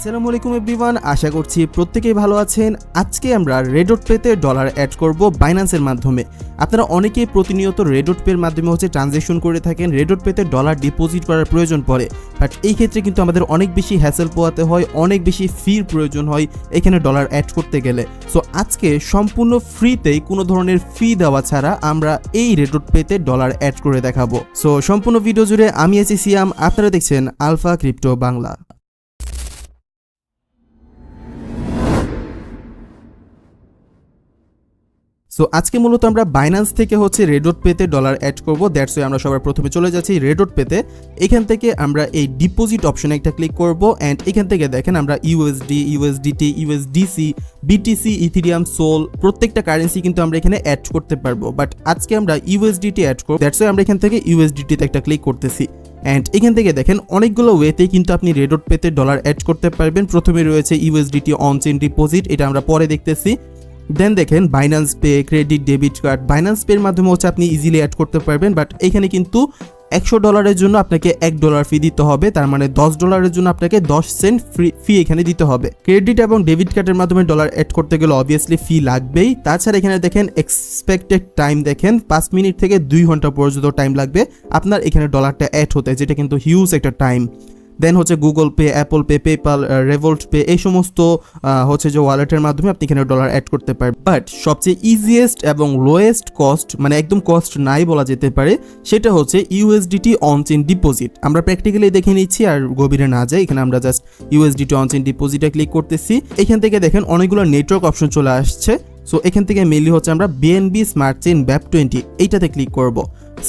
আসসালামু আলাইকুম এভরিওয়ান, আশা করছি প্রত্যেকেই ভালো আছেন। আজকে আমরা রেডট পেতে ডলার অ্যাড করব বাইন্যান্সের মাধ্যমে। আপনারা অনেকেই প্রতিনিয়ত রেডট পের মাধ্যমে হচ্ছে ট্রানজ্যাকশন করে থাকেন। রেডট পেতে ডলার ডিপোজিট করার প্রয়োজন পড়ে। বাট এই ক্ষেত্রে কিন্তু আমাদের অনেক বেশি হ্যাসেল পোয়াতে হয়, অনেক বেশি ফির প্রয়োজন হয় এখানে ডলার অ্যাড করতে গেলে। সো আজকে সম্পূর্ণ ফ্রিতেই কোনো ধরনের ফি দেওয়া ছাড়া আমরা এই রেডট পেতে ডলার অ্যাড করে দেখাবো। সো সম্পূর্ণ ভিডিও জুড়ে আমি আছি সিয়াম আপনারা দেখছেন আলফা ক্রিপ্টো বাংলা সো আজকে মূলত আমরা বাইন্যান্স থেকে হচ্ছে রেডোট পেতে ডলার অ্যাড করব। দ্যাটস ওয়ে আমরা সবার প্রথমে চলে যাচ্ছি রেডোট পেতে এখান থেকে আমরা এই ডিপোজিট অপশনে একটা ক্লিক করব অ্যান্ড এখান থেকে দেখেন আমরা USD USDT USDC BTC ethereum SOL প্রত্যেকটা কারেন্সি কিন্তু আমরা এখানে অ্যাড করতে পারব। বাট আজকে আমরা ইউএসডিটি অ্যাড করব। দ্যাটস ওয়ে আমরা এখান থেকে ইউএসডিটিতে একটা ক্লিক করতেছি। অ্যান্ড এখান থেকে দেখেন অনেকগুলো ওয়েতে কিন্তু আপনি রেডোট পেতে ডলার অ্যাড করতে পারবেন। প্রথমে রয়েছে ইউএসডিটি অন চেন ডিপোজিট এটা আমরা পরে দেখতেছি। দেন দেখেন Binance pay credit debit card Binance পের মাধ্যমে হচ্ছে আপনি ইজিলি অ্যাড করতে পারবেন বাট এখানে কিন্তু একশো ডলারের জন্য আপনাকে এক ডলার ফি দিতে হবে, তার মানে দশ ডলারের জন্য আপনাকে দশ সেন্ট ফ্রি ফি এখানে দিতে হবে। ক্রেডিট এবং ডেবিট কার্ডের মাধ্যমে ডলার অ্যাড করতে গেলে অবভিয়াসলি ফি লাগবেই। তাছাড়া এখানে দেখেন এক্সপেক্টেড টাইম দেখেন, পাঁচ মিনিট থেকে দুই ঘণ্টা পর্যন্ত টাইম লাগবে আপনার এখানে ডলারটা অ্যাড হতে, যেটা কিন্তু হিউজ একটা টাইম দেন হচ্ছে Google pay Apple pay PayPal Revolut pay এই সমস্ত হচ্ছে যে ওয়ালেটের মাধ্যমে আপনি এখানে ডলার অ্যাড করতে পারেন। বাট সবচেয়ে ইজিয়েস্ট এবং লোয়েস্ট কস্ট মানে একদম কস্ট নাই বলা যেতে পারে, সেটা হচ্ছে ইউএসডিটি অন চেন ডিপোজিট আমরা প্র্যাকটিক্যালি দেখে নিচ্ছি, আর গভীরে না যাই, এখানে আমরা জাস্ট ইউএসডিটি অন চেন ডিপোজিটে ক্লিক করতেছি। এখান থেকে দেখেন অনেকগুলো নেটওয়ার্ক অপশন চলে আসছে। সো এখান থেকে মেনলি হচ্ছে আমরা BNB smart chain BEP twenty এইটাতে ক্লিক করব।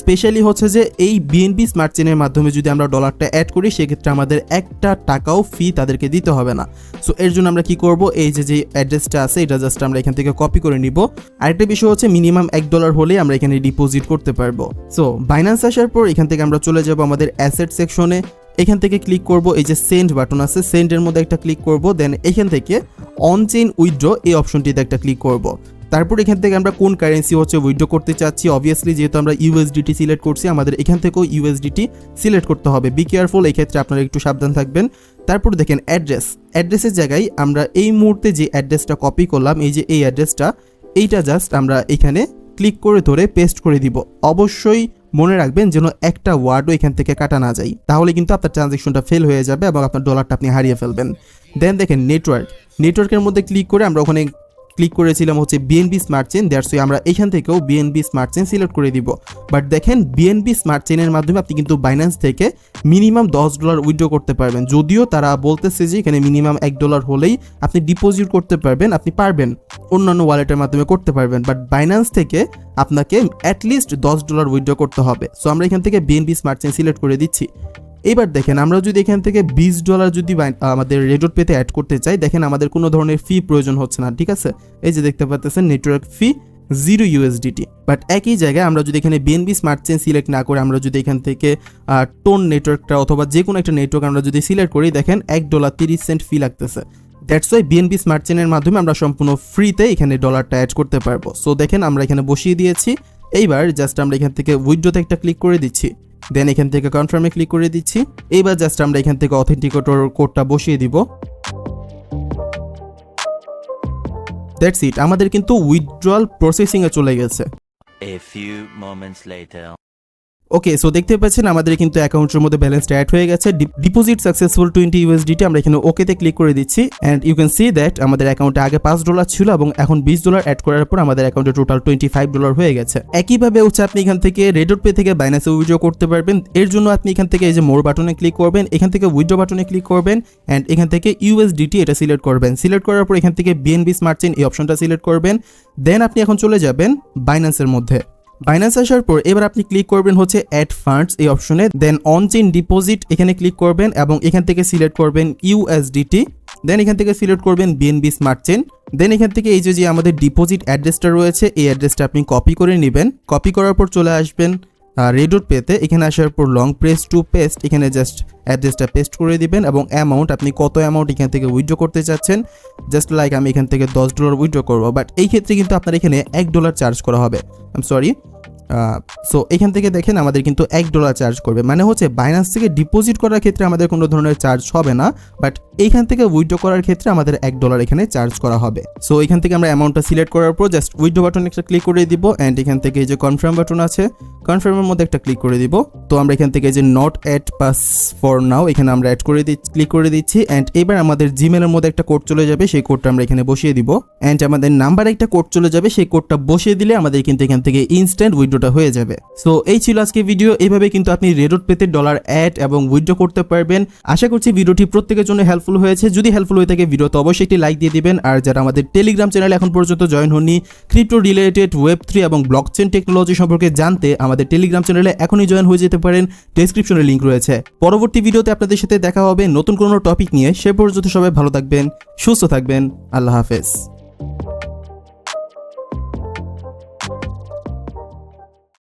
স্পেশালি হচ্ছে যে এই বিএনবি স্মার্ট চেনের মাধ্যমে যদি আমরা ডলারটা অ্যাড করি, সেক্ষেত্রে আমাদের একটা টাকাও ফি তাদেরকে দিতে হবে না। সো এর জন্য আমরা কি করব? এই যে যে অ্যাড্রেসটা আছে, এটা জাস্ট আমরা এখান থেকে কপি করে নিব। আরেকটা বিষয় হচ্ছে মিনিমাম এক ডলার হলেই আমরা এখানে ডিপোজিট করতে পারব। সো বাইন্যান্স আসার পর এখান থেকে আমরা চলে যাব আমাদের অ্যাসেট সেকশনে এখান থেকে ক্লিক করব, এই যে সেন্ড বাটন আছে সেন্ডের মধ্যে একটা ক্লিক করব দেন এখান থেকে অন চেইন উইথড্র এই অপশনটিতে একটা ক্লিক করব। তারপর এখান থেকে আমরা কোন কারেন্সি হচ্ছে উইথড্র করতে চাচ্ছি? অবভিয়াসলি যেহেতু আমরা ইউএসডিটি সিলেক্ট করছি, আমাদের এখান থেকেও ইউএসডিটি সিলেক্ট করতে হবে। বি কেয়ারফুল এই ক্ষেত্রে আপনারা একটু সাবধান থাকবেন। তারপর দেখেন অ্যাড্রেস অ্যাড্রেসের জায়গায় আমরা এই মুহূর্তে যে অ্যাড্রেসটা কপি করলাম, এই যে এই অ্যাড্রেসটা এইটা জাস্ট আমরা এখানে ক্লিক করে ধরে পেস্ট করে দিব। অবশ্যই মনে রাখবেন যেন একটা ওয়ার্ডও এখান থেকে কাটা না যায়। তাহলে কিন্তু আপনার ট্রানজেকশনটা ফেল হয়ে যাবে এবং আপনার ডলারটা আপনি হারিয়ে ফেলবেন। দেন দেখেন নেটওয়ার্ক নেটওয়ার্কের মধ্যে ক্লিক করে আমরা ওখানে ক্লিক করেছিলাম হচ্ছে বিএনবি স্মার্ট চেন দ্যাটস আমরা এখান থেকেও বিএনবি স্মার্ট চেন সিলেক্ট করে দিব। বাট দেখেন বিএনবি স্মার্ট চেনের মাধ্যমে আপনি কিন্তু বাইন্যান্স থেকে মিনিমাম দশ ডলার উইথড্র করতে পারবেন। যদিও তারা বলতেছে যে এখানে মিনিমাম এক ডলার হলেই আপনি ডিপোজিট করতে পারবেন, আপনি পারবেন অন্যান্য ওয়ালেটের মাধ্যমে করতে পারবেন। বাট বাইন্যান্স থেকে আপনাকে অ্যাটলিস্ট দশ ডলার উইথড্র করতে হবে। সো আমরা এখান থেকে বিএনবি স্মার্ট চেন সিলেক্ট করে দিচ্ছি। এবার দেখেন, আমরা যদি এখান থেকে বিশ ডলার যদি আমাদের রেডট পেতে অ্যাড করতে চাই, দেখেন আমাদের কোনো ধরনের ফি প্রয়োজন হচ্ছে না, ঠিক আছে? এই যে দেখতে পাচ্ছেন network fee zero USDT but একই জায়গায় আমরা যদি এখানে বিএনবি স্মার্ট চেন সিলেক্ট না করে, আমরা যদি এখান থেকে টোন নেটওয়ার্কটা অথবা যে কোনো একটা নেটওয়ার্ক আমরা যদি সিলেক্ট করি, দেখেন এক ডলার তিরিশ সেন্ট ফি লাগতেছে। দ্যাটস ওয়াই বিএনবি স্মার্ট চেনের মাধ্যমে আমরা সম্পূর্ণ ফ্রিতে এখানে ডলারটা অ্যাড করতে পারব। সো দেখেন, আমরা এখানে বসিয়ে দিয়েছি। এইবার জাস্ট আমরা এখান থেকে উইড্রোতে একটা ক্লিক করে দিচ্ছি। দেন এখান থেকে কনফার্মে ক্লিক করে দিচ্ছি। এইবার জাস্ট আমরা এখান থেকে অথেন্টিকেটর কোডটা বসিয়ে দিব। দ্যাটস ইট আমাদের কিন্তু উইথড্রয়াল প্রসেসিংয়ে চলে গেছে। A few moments. Okay so দেখতে পাচ্ছেন আমাদের কিন্তু অ্যাকাউন্টের মধ্যে ব্যালেন্সটা অ্যাড হয়ে গেছে। ডিপোজিট সাকসেসফুল টোয়েন্টি ইউএসডিটি আমরা এখানে ওকেতে ক্লিক করে দিচ্ছি। And you can see that আমাদের অ্যাকাউন্টে আগে পাঁচ ডলার ছিল এবং এখন বিশ ডলার অ্যাড করার পর আমাদের অ্যাকাউন্টে টোটাল টোয়েন্টি ফাইভ ডলার হয়ে গেছে। একইভাবে হচ্ছে আপনি এখান থেকে রেডট পে থেকে বাইন্যান্সে উইড্রো করতে পারবেন। এর জন্য আপনি এখান থেকে এই যে মোর বাটনে ক্লিক করবেন, এখান থেকে উইড্রো বাটনে ক্লিক করবেন অ্যান্ড এখান থেকে ইউএসডিটি এটা সিলেক্ট করবেন। সিলেক্ট করার পর এখান থেকে বিএনবি স্মার্ট চেন এই অপশনটা সিলেক্ট করবেন। দেন আপনি এখন চলে যাবেন বাইন্যান্সের মধ্যে। বাইন্যান্স আসার পর এবার আপনি ক্লিক করবেন হচ্ছে অ্যাড ফান্ডস এই অপশনে দেন অন চেন ডিপোজিট এখানে ক্লিক করবেন এবং এখান থেকে সিলেক্ট করবেন ইউএসডিটি দেন এখান থেকে সিলেক্ট করবেন বিএনবি স্মার্ট চেন দেন এখান থেকে এই যে যে আমাদের ডিপোজিট অ্যাড্রেসটা রয়েছে, এই অ্যাড্রেসটা আপনি কপি করে নেবেন। কপি করার পর চলে আসবেন রেডোট পেতে এখানে আসার পর লং প্রেস টু পেস্ট এখানে জাস্ট অ্যাড্রেসটা পেস্ট করে দিবেন এবং অ্যামাউন্ট আপনি কত অ্যামাউন্ট এখান থেকে উইথড্র করতে চাচ্ছেন জাস্ট লাইক আমি এখান থেকে দশ ডলার উইথড্র করব। বাট এই ক্ষেত্রে কিন্তু আপনার এখানে এক ডলার চার্জ করা হবে। আম সরি সো এখান থেকে দেখেন আমাদের কিন্তু এক ডলার চার্জ করবে। মানে হচ্ছে বাইন্যান্স থেকে ডিপোজিট করার ক্ষেত্রে আমাদের কোনো ধরনের চার্জ হবে না বাট এইখান থেকে উইথড্র করার ক্ষেত্রে আমাদের এক ডলার এখানে চার্জ করা হবে। সো এখান থেকে আমরা অ্যামাউন্টটা সিলেক্ট করার পর জাস্ট উইথড্র বাটন একটা ক্লিক করে দিব অ্যান্ড এখান থেকে যে কনফার্ম বাটন আছে কনফার্মের মধ্যে একটা ক্লিক করে দিব। তো আমরা এখান থেকে যে not add pass for now এখানে আমরা অ্যাড করে দিচ্ছি ক্লিক করে দিচ্ছি অ্যান্ড এবার আমাদের জিমেলের মধ্যে একটা কোড চলে যাবে, সেই কোডটা আমরা এখানে বসিয়ে দিব। অ্যান্ড আমাদের নাম্বার একটা কোড চলে যাবে, সেই কোডটা বসিয়ে দিলে আমাদের কিন্তু এখান থেকে ইনস্ট্যান্ট উইথড্রটা হয়ে যাবে। সো এই ছিল আজকে ভিডিও এইভাবে কিন্তু আপনি রেডট পেতে ডলার অ্যাড এবং উইথড্র করতে পারবেন। আশা করছি ভিডিওটি প্রত্যেকের জন্য হেল্পফুল হয়েছে। যদি হেল্পফুল হয়ে থাকে ভিডিওতে অবশ্যই একটি লাইক দিয়ে দিবেন। আর যারা আমাদের টেলিগ্রাম চ্যানেল এখন পর্যন্ত জয়েন হননি ক্রিপ্টো রিলেটেড ওয়েব থ্রি এবং ব্লকচেন টেকনোলজি সম্পর্কে জানতে আমাদের টেলিগ্রাম চ্যানেলে এখনই জয়েন হয়ে যেতে পারেন। ডেসক্রিপশনে লিঙ্ক রয়েছে। পরবর্তী ভিডিওতে আপনাদের সাথে দেখা হবে নতুন কোনো টপিক নিয়ে। সে পর্যন্ত সবাই ভালো থাকবেন, সুস্থ থাকবেন। আল্লাহ হাফেজ।